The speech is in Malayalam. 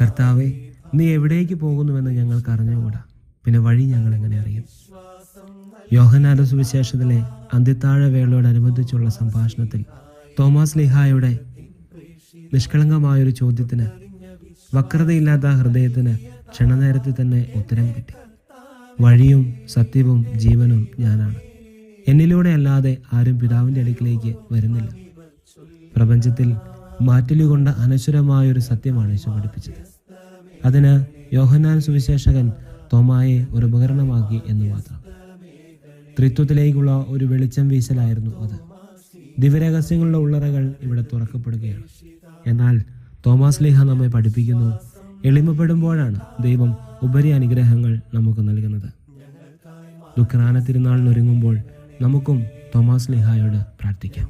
കർത്താവെ നീ എവിടേക്ക് പോകുന്നുവെന്ന് ഞങ്ങൾക്ക് അറിഞ്ഞുകൂടാ. പിന്നെ വഴി ഞങ്ങൾ എങ്ങനെ അറിയും? യോഹനാന സുവിശേഷത്തിലെ അന്ത്യത്താഴ വേളയോടനുബന്ധിച്ചുള്ള സംഭാഷണത്തിൽ തോമസ് ലിഹായുടെ നിഷ്കളങ്കമായൊരു ചോദ്യത്തിന് വക്രതയില്ലാത്ത ഹൃദയത്തിന് ക്ഷണനേരത്തിൽ തന്നെ ഉത്തരം കിട്ടി. വഴിയും സത്യവും ജീവനും ഞാനാണ്. എന്നിലൂടെ അല്ലാതെ ആരും പിതാവിന്റെ അടുക്കിലേക്ക് വരുന്നില്ല. പ്രപഞ്ചത്തിൽ മാറ്റലുകൊണ്ട അനശ്വരമായൊരു സത്യമാണ് യേശു പഠിപ്പിച്ചത്. അതിന് യോഹന്നാൻ സുവിശേഷകൻ തോമായെ ഒരു ഉപകരണമാക്കി എന്ന് മാത്രം. ത്രിത്വത്തിലേക്കുള്ള ഒരു വെളിച്ചം വീശലായിരുന്നു അത്. ദിവരഹസ്യങ്ങളുടെ ഉള്ളറകൾ ഇവിടെ തുറക്കപ്പെടുകയാണ്. എന്നാൽ തോമസ് ലേഹ നമ്മെ പഠിപ്പിക്കുന്നു. എളിമപ്പെടുമ്പോഴാണ് ദൈവം ഉപരി അനുഗ്രഹങ്ങൾ നമുക്ക് നൽകുന്നത്. ദുഃഖനാന തിരുനാളിനൊരുങ്ങുമ്പോൾ നമുക്കും തോമസ് ലേഹായോട് പ്രാർത്ഥിക്കാം.